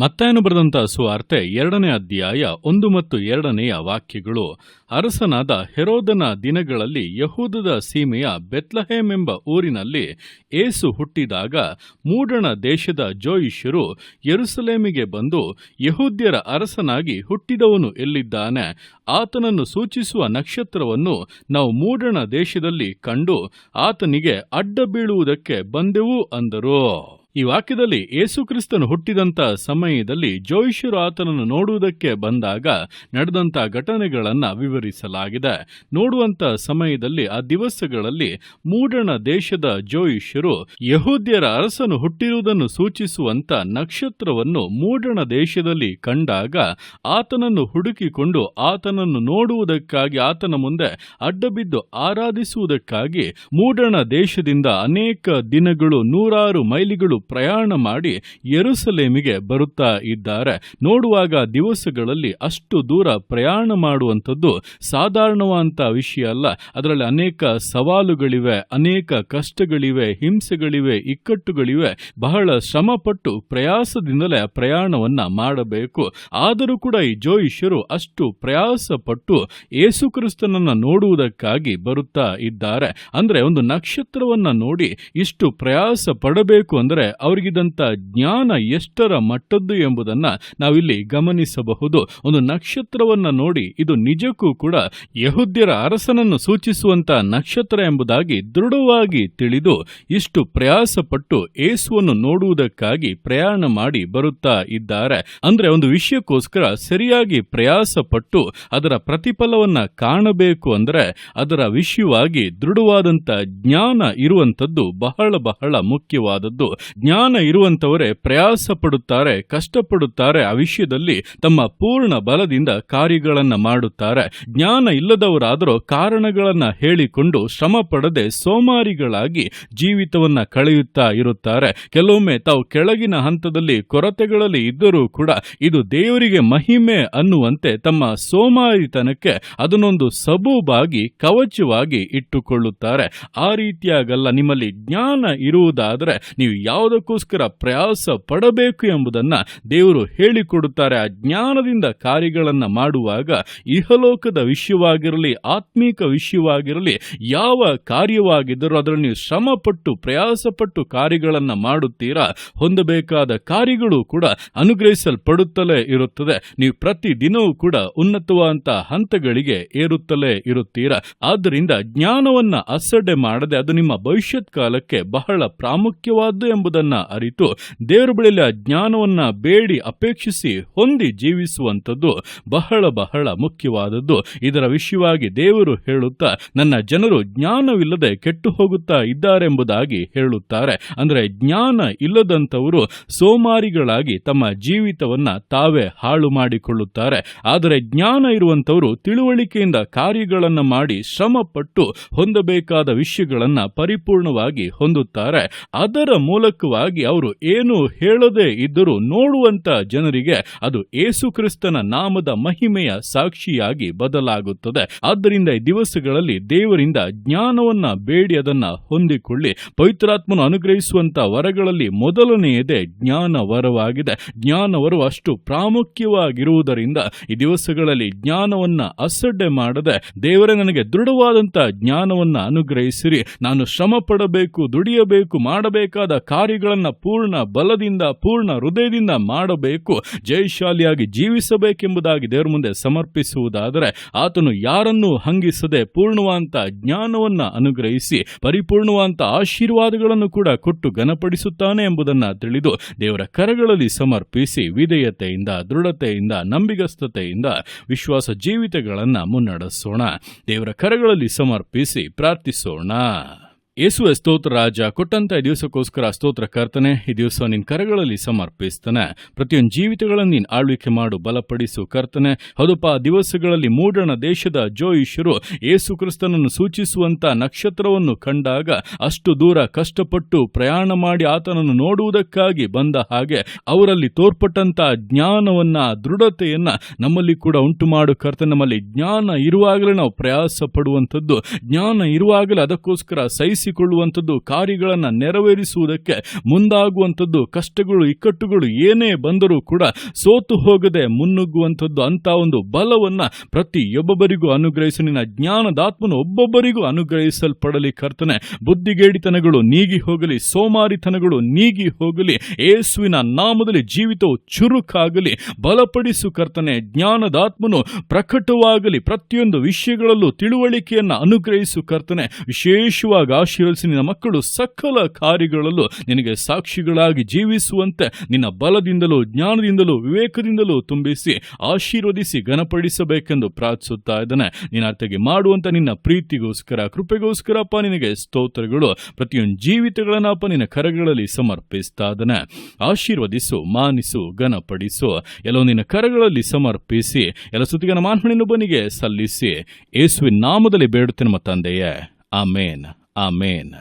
ಮತ್ತಾಯನು ಬರೆದಂತಹ ಸುವಾರ್ತೆ ಎರಡನೇ ಅಧ್ಯಾಯ ಒಂದು ಮತ್ತು ಎರಡನೆಯ ವಾಕ್ಯಗಳು. ಅರಸನಾದ ಹೆರೋದನ ದಿನಗಳಲ್ಲಿ ಯಹೂದದ ಸೀಮೆಯ ಬೆತ್ಲಹೇಮ್ ಎಂಬ ಊರಿನಲ್ಲಿ ಏಸು ಹುಟ್ಟಿದಾಗ ಮೂಡಣ ದೇಶದ ಜೋಯಿಷ್ಯರು ಯರುಸಲೇಮಿಗೆ ಬಂದು ಯಹೂದ್ಯರ ಅರಸನಾಗಿ ಹುಟ್ಟಿದವನು ಎಲ್ಲಿದ್ದಾನೆ? ಆತನನ್ನು ಸೂಚಿಸುವ ನಕ್ಷತ್ರವನ್ನು ನಾವು ಮೂಡಣ ದೇಶದಲ್ಲಿ ಕಂಡು ಆತನಿಗೆ ಅಡ್ಡ ಬೀಳುವುದಕ್ಕೆ ಬಂದೆವು ಅಂದರು. ಈ ವಾಕ್ಯದಲ್ಲಿ ಯೇಸುಕ್ರಿಸ್ತನು ಹುಟ್ಟಿದಂತ ಸಮಯದಲ್ಲಿ ಜೋಯಿಷರು ಆತನನ್ನು ನೋಡುವುದಕ್ಕೆ ಬಂದಾಗ ನಡೆದಂತ ಘಟನೆಗಳನ್ನು ವಿವರಿಸಲಾಗಿದೆ. ನೋಡುವಂತ ಸಮಯದಲ್ಲಿ, ಆ ದಿವಸಗಳಲ್ಲಿ ಮೂಡಣ ದೇಶದ ಜೋಯಿಷ್ಯರು ಯಹೂದ್ಯರ ಅರಸನು ಹುಟ್ಟಿರುವುದನ್ನು ಸೂಚಿಸುವಂತ ನಕ್ಷತ್ರವನ್ನು ಮೂಡಣ ದೇಶದಲ್ಲಿ ಕಂಡಾಗ ಆತನನ್ನು ಹುಡುಕಿಕೊಂಡು ಆತನನ್ನು ನೋಡುವುದಕ್ಕಾಗಿ, ಆತನ ಮುಂದೆ ಅಡ್ಡಬಿದ್ದು ಆರಾಧಿಸುವುದಕ್ಕಾಗಿ ಮೂಡಣ ದೇಶದಿಂದ ಅನೇಕ ದಿನಗಳು, ನೂರಾರು ಮೈಲಿಗಳು ಪ್ರಯಾಣ ಮಾಡಿ ಯೆರೂಸಲೇಮಿಗೆ ಬರುತ್ತಾ ಇದ್ದಾರೆ. ನೋಡುವಾಗ ದಿವಸಗಳಲ್ಲಿ ಅಷ್ಟು ದೂರ ಪ್ರಯಾಣ ಮಾಡುವಂಥದ್ದು ಸಾಧಾರಣವಾದಂಥ ವಿಷಯ ಅಲ್ಲ. ಅದರಲ್ಲಿ ಅನೇಕ ಸವಾಲುಗಳಿವೆ, ಅನೇಕ ಕಷ್ಟಗಳಿವೆ, ಹಿಂಸೆಗಳಿವೆ, ಇಕ್ಕಟ್ಟುಗಳಿವೆ. ಬಹಳ ಶ್ರಮಪಟ್ಟು ಪ್ರಯಾಸದಿಂದಲೇ ಪ್ರಯಾಣವನ್ನ ಮಾಡಬೇಕು. ಆದರೂ ಕೂಡ ಈ ಜೋಯಿಷ್ಯರು ಅಷ್ಟು ಪ್ರಯಾಸ ಪಟ್ಟು ಯೇಸುಕ್ರಿಸ್ತನನ್ನ ನೋಡುವುದಕ್ಕಾಗಿ ಬರುತ್ತಾ ಇದ್ದಾರೆ. ಅಂದ್ರೆ ಒಂದು ನಕ್ಷತ್ರವನ್ನು ನೋಡಿ ಇಷ್ಟು ಪ್ರಯಾಸ ಪಡಬೇಕು ಅಂದ್ರೆ ಅವರಿಗಿದಂತ ಜ್ಞಾನ ಎಷ್ಟರ ಮಟ್ಟದ್ದು ಎಂಬುದನ್ನ ನಾವಿಲ್ಲಿ ಗಮನಿಸಬಹುದು. ಒಂದು ನಕ್ಷತ್ರವನ್ನ ನೋಡಿ, ಇದು ನಿಜಕ್ಕೂ ಕೂಡ ಯಹುದ್ಯರ ಅರಸನನ್ನು ಸೂಚಿಸುವಂತ ನಕ್ಷತ್ರ ಎಂಬುದಾಗಿ ದೃಢವಾಗಿ ತಿಳಿದು, ಇಷ್ಟು ಪ್ರಯಾಸಪಟ್ಟು ಏಸುವನ್ನು ನೋಡುವುದಕ್ಕಾಗಿ ಪ್ರಯಾಣ ಮಾಡಿ ಬರುತ್ತಾ ಇದ್ದಾರೆ. ಅಂದ್ರೆ ಒಂದು ವಿಷಯಕ್ಕೋಸ್ಕರ ಸರಿಯಾಗಿ ಪ್ರಯಾಸಪಟ್ಟು ಅದರ ಪ್ರತಿಫಲವನ್ನ ಕಾಣಬೇಕು ಅಂದ್ರೆ ಅದರ ವಿಷಯವಾಗಿ ದೃಢವಾದಂತ ಜ್ಞಾನ ಇರುವಂತದ್ದು ಬಹಳ ಬಹಳ ಮುಖ್ಯವಾದದ್ದು. ಜ್ಞಾನ ಇರುವಂತವರೇ ಪ್ರಯಾಸ ಪಡುತ್ತಾರೆ ಕಷ್ಟಪಡುತ್ತಾರೆ, ಆ ವಿಷಯದಲ್ಲಿ ತಮ್ಮ ಪೂರ್ಣ ಬಲದಿಂದ ಕಾರ್ಯಗಳನ್ನು ಮಾಡುತ್ತಾರೆ. ಜ್ಞಾನ ಇಲ್ಲದವರಾದರೂ ಕಾರಣಗಳನ್ನು ಹೇಳಿಕೊಂಡು ಶ್ರಮ ಪಡದೆ ಸೋಮಾರಿಗಳಾಗಿ ಜೀವಿತವನ್ನ ಕಳೆಯುತ್ತಾ ಇರುತ್ತಾರೆ. ಕೆಲವೊಮ್ಮೆ ತಾವು ಕೆಳಗಿನ ಹಂತದಲ್ಲಿ ಕೊರತೆಗಳಲ್ಲಿ ಇದ್ದರೂ ಕೂಡ ಇದು ದೇವರಿಗೆ ಮಹಿಮೆ ಅನ್ನುವಂತೆ ತಮ್ಮ ಸೋಮಾರಿತನಕ್ಕೆ ಅದನ್ನೊಂದು ಸಬೂಬಾಗಿ, ಕವಚವಾಗಿ ಇಟ್ಟುಕೊಳ್ಳುತ್ತಾರೆ. ಆ ರೀತಿಯಾಗಲ್ಲ, ನಿಮ್ಮಲ್ಲಿ ಜ್ಞಾನ ಇರುವುದಾದರೆ ನೀವು ಯಾವುದಕ್ಕೋಸ್ಕರ ಪ್ರಯಾಸ ಪಡಬೇಕು ಎಂಬುದನ್ನ ದೇವರು ಹೇಳಿಕೊಡುತ್ತಾರೆ. ಆ ಜ್ಞಾನದಿಂದ ಕಾರ್ಯಗಳನ್ನು ಮಾಡುವಾಗ ಇಹಲೋಕದ ವಿಷಯವಾಗಿರಲಿ ಆತ್ಮೀಕ ವಿಷಯವಾಗಿರಲಿ ಯಾವ ಕಾರ್ಯವಾಗಿದ್ದರೂ ಅದರಲ್ಲಿ ಶ್ರಮಪಟ್ಟು, ಪ್ರಯಾಸಪಟ್ಟು ಕಾರ್ಯಗಳನ್ನು ಮಾಡುತ್ತೀರಾ? ಹೊಂದಬೇಕಾದ ಕಾರ್ಯಗಳು ಕೂಡ ಅನುಗ್ರಹಿಸಲ್ಪಡುತ್ತಲೇ ಇರುತ್ತದೆ. ನೀವು ಪ್ರತಿ ದಿನವೂ ಕೂಡ ಉನ್ನತವಾದಂತಹ ಹಂತಗಳಿಗೆ ಏರುತ್ತಲೇ ಇರುತ್ತೀರಾ? ಆದ್ದರಿಂದ ಜ್ಞಾನವನ್ನ ಅಸಡ್ಡೆ ಮಾಡದೆ ಅದು ನಿಮ್ಮ ಭವಿಷ್ಯತ್ ಕಾಲಕ್ಕೆ ಬಹಳ ಪ್ರಾಮುಖ್ಯವಾದ್ದು ಎಂಬುದನ್ನ ಅರಿತು ದೇವರ ಬಳಿಯಲ್ಲಿ ಆ ಜ್ಞಾನವನ್ನ ಬೇಡಿ ಅಪೇಕ್ಷಿಸಿ ಹೊಂದಿ ಜೀವಿಸುವಂಥದ್ದು ಬಹಳ ಬಹಳ ಮುಖ್ಯವಾದದ್ದು. ಇದರ ವಿಷಯವಾಗಿ ದೇವರು ಹೇಳುತ್ತಾ, ನನ್ನ ಜನರು ಜ್ಞಾನವಿಲ್ಲದೆ ಕೆಟ್ಟು ಹೋಗುತ್ತಾ ಇದ್ದಾರೆಂಬುದಾಗಿ ಹೇಳುತ್ತಾರೆ. ಅಂದರೆ ಜ್ಞಾನ ಇಲ್ಲದಂಥವರು ಸೋಮಾರಿಗಳಾಗಿ ತಮ್ಮ ಜೀವಿತವನ್ನ ತಾವೇ ಹಾಳು ಮಾಡಿಕೊಳ್ಳುತ್ತಾರೆ. ಆದರೆ ಜ್ಞಾನ ಇರುವಂತವರು ತಿಳುವಳಿಕೆಯಿಂದ ಕಾರ್ಯಗಳನ್ನು ಮಾಡಿ ಶ್ರಮಪಟ್ಟು ಹೊಂದಬೇಕಾದ ವಿಷಯಗಳನ್ನು ಪರಿಪೂರ್ಣವಾಗಿ ಹೊಂದುತ್ತಾರೆ. ಅದರ ಮೂಲಕವಾಗಿ ಅವರು ಏನು ಹೇಳದೆ ಇದ್ದರೂ ನೋಡುವಂತ ಜನರಿಗೆ ಅದು ಏಸುಕ್ರಿಸ್ತನ ನಾಮದ ಮಹಿಮೆಯ ಸಾಕ್ಷಿಯಾಗಿ ಬದಲಾಗುತ್ತದೆ. ಆದ್ದರಿಂದ ಈ ದಿವಸಗಳಲ್ಲಿ ದೇವರಿಂದ ಜ್ಞಾನವನ್ನ ಬೇಡಿ, ಅದನ್ನ ಹೊಂದಿಕೊಳ್ಳಿ. ಪವಿತ್ರಾತ್ಮನು ಅನುಗ್ರಹಿಸುವಂತ ವರಗಳಲ್ಲಿ ಮೊದಲನೆಯದೇ ಜ್ಞಾನ ವರವಾಗಿದೆ. ಜ್ಞಾನ ವರವು ಅಷ್ಟು ಪ್ರಾಮುಖ್ಯವಾಗಿರುವುದರಿಂದ ಈ ದಿವಸಗಳಲ್ಲಿ ಜ್ಞಾನವನ್ನ ಅಸಡ್ಡೆ ಮಾಡದೆ ದೇವರೇ ನನಗೆ ದೃಢವಾದಂತಹ ಜ್ಞಾನವನ್ನ ಅನುಗ್ರಹಿಸಿರಿ. ನಾನು ಶ್ರಮ ಪಡಬೇಕು ದುಡಿಯಬೇಕು, ಮಾಡಬೇಕಾದ ಕಾರ್ಯಗಳನ್ನ ಪೂರ್ಣ ಬಲದಿಂದ, ಪೂರ್ಣ ಹೃದಯದಿಂದ ಮಾಡಬೇಕು, ಜಯಶಾಲಿಯಾಗಿ ಜೀವಿಸಬೇಕೆಂಬುದಾಗಿ ದೇವರ ಮುಂದೆ ಸಮರ್ಪಿಸುವುದಾದರೆ ಆತನು ಯಾರನ್ನೂ ಹಂಗಿಸದೆ ಪೂರ್ಣವಾಂತ ಜ್ಞಾನವನ್ನ ಅನುಗ್ರಹಿಸಿ, ಪರಿಪೂರ್ಣವಾಂತ ಆಶೀರ್ವಾದಗಳನ್ನು ಕೂಡ ಕೊಟ್ಟು ಘನಪಡಿಸುತ್ತಾನೆ ಎಂಬುದನ್ನ ತಿಳಿದು ದೇವರ ಕರಗಳಲ್ಲಿ ಸಮರ್ಪಿಸಿ ವಿಧೇಯತೆಯಿಂದ, ದೃಢತೆಯಿಂದ, ನಂಬಿಗಸ್ತತೆಯಿಂದ ವಿಶ್ವಾಸ ಜೀವಿತಗಳನ್ನು ಮುನ್ನಡೆಸೋಣ. ದೇವರ ಕರಗಳಲ್ಲಿ ಸಮರ್ಪಿಸಿ ಪ್ರಾರ್ಥಿಸೋಣ. ಯೇಸುವೆ ಸ್ತೋತ್ರ ರಾಜ, ಕೊಟ್ಟಂತ ದಿವಸಕ್ಕೋಸ್ಕರ ಸ್ತೋತ್ರ ಕರ್ತನೆ, ಈ ದಿವಸ ನಿನ್ನ ಕರಗಳಲ್ಲಿ ಸಮರ್ಪಿಸ್ತಾನೆ. ಪ್ರತಿಯೊಂದು ಜೀವಿತಗಳನ್ನು ನೀನು ಆಳ್ವಿಕೆ ಮಾಡು, ಬಲಪಡಿಸು ಕರ್ತನೆ. ಹೌದಪ್ಪ ದಿವಸಗಳಲ್ಲಿ ಮೂಡಣ ದೇಶದ ಜೋಯಿಷರು ಯೇಸು ಕ್ರಿಸ್ತನನ್ನು ಸೂಚಿಸುವಂತ ನಕ್ಷತ್ರವನ್ನು ಕಂಡಾಗ ಅಷ್ಟು ದೂರ ಕಷ್ಟಪಟ್ಟು ಪ್ರಯಾಣ ಮಾಡಿ ಆತನನ್ನು ನೋಡುವುದಕ್ಕಾಗಿ ಬಂದ ಹಾಗೆ ಅವರಲ್ಲಿ ತೋರ್ಪಟ್ಟಂತ ಜ್ಞಾನವನ್ನ, ದೃಢತೆಯನ್ನ ನಮ್ಮಲ್ಲಿ ಕೂಡ ಉಂಟು ಮಾಡು ಕರ್ತನೆ. ನಮ್ಮಲ್ಲಿ ಜ್ಞಾನ ಇರುವಾಗಲೇ ನಾವು ಪ್ರಯಾಸ ಪಡುವಂಥದ್ದು. ಜ್ಞಾನ ಇರುವಾಗಲೇ ಅದಕ್ಕೋಸ್ಕರ ಸಹಿಸಿ ತೊಡಗಿಸಿಕೊಳ್ಳುವಂಥದ್ದು ಕಾರ್ಯಗಳನ್ನು ನೆರವೇರಿಸುವುದಕ್ಕೆ ಮುಂದಾಗುವಂಥದ್ದು, ಕಷ್ಟಗಳು, ಇಕ್ಕಟ್ಟುಗಳು ಏನೇ ಬಂದರೂ ಕೂಡ ಸೋತು ಹೋಗದೆ ಮುನ್ನುಗ್ಗುವಂಥದ್ದು ಅಂತ ಒಂದು ಬಲವನ್ನ ಪ್ರತಿಯೊಬ್ಬೊಬ್ಬರಿಗೂ ಅನುಗ್ರಹಿಸಿ, ನಿನ್ನ ಜ್ಞಾನದಾತ್ಮನು ಒಬ್ಬೊಬ್ಬರಿಗೂ ಅನುಗ್ರಹಿಸಲ್ಪಡಲಿ ಕರ್ತನೆ. ಬುದ್ಧಿಗೇಡಿತನಗಳು ನೀಗಿ ಹೋಗಲಿ, ಸೋಮಾರಿತನಗಳು ನೀಗಿ ಹೋಗಲಿ ಏಸುವಿನ ನಾಮದಲ್ಲಿ ಜೀವಿತವು ಚುರುಕಾಗಲಿ, ಬಲಪಡಿಸು ಕರ್ತನೆ. ಜ್ಞಾನದಾತ್ಮನು ಪ್ರಕಟವಾಗಲಿ, ಪ್ರತಿಯೊಂದು ವಿಷಯಗಳಲ್ಲೂ ತಿಳುವಳಿಕೆಯನ್ನು ಅನುಗ್ರಹಿಸು ಕರ್ತನೆ. ವಿಶೇಷವಾಗಿ ಆಶೀರ್ವದಿಸಿ ನಿನ್ನ ಮಕ್ಕಳು ಸಕಲ ಕಾರ್ಯಗಳಲ್ಲೂ ನಿನಗೆ ಸಾಕ್ಷಿಗಳಾಗಿ ಜೀವಿಸುವಂತೆ ನಿನ್ನ ಬಲದಿಂದಲೂ, ಜ್ಞಾನದಿಂದಲೂ, ವಿವೇಕದಿಂದಲೂ ತುಂಬಿಸಿ, ಆಶೀರ್ವದಿಸಿ, ಘನಪಡಿಸಬೇಕೆಂದು ಪ್ರಾರ್ಥಿಸುತ್ತಾ ಇದ್ದಾನೆ. ನಿನ್ನ ಅರ್ಥಗೆ ಮಾಡುವಂತ ನಿನ್ನ ಪ್ರೀತಿಗೋಸ್ಕರ ಕೃಪೆಗೋಸ್ಕರಪ್ಪ ನಿನಗೆ ಸ್ತೋತ್ರಗಳು, ಪ್ರತಿಯೊಂದು ಜೀವಿತಗಳನ್ನಪ್ಪ ನಿನ್ನ ಕರಗಳಲ್ಲಿ ಸಮರ್ಪಿಸ್ತಾ ಇದ್ದಾನೆ. ಆಶೀರ್ವದಿಸು, ಮಾನಿಸು, ಘನಪಡಿಸು. ಎಲ್ಲೋ ನಿನ್ನ ಕರಗಳಲ್ಲಿ ಸಮರ್ಪಿಸಿ, ಎಲ್ಲ ಸುತ್ತಿಗನ ಮಾನ್ಮಣಿನೊಬ್ಬನಿಗೆ ಸಲ್ಲಿಸಿ. ಯೇಸುವಿನ ನಾಮದಲ್ಲಿ ಬೇಡುತ್ತೇನೆ ನಮ್ಮ ತಂದೆಯೇ. ಆಮೇನ್. Amén.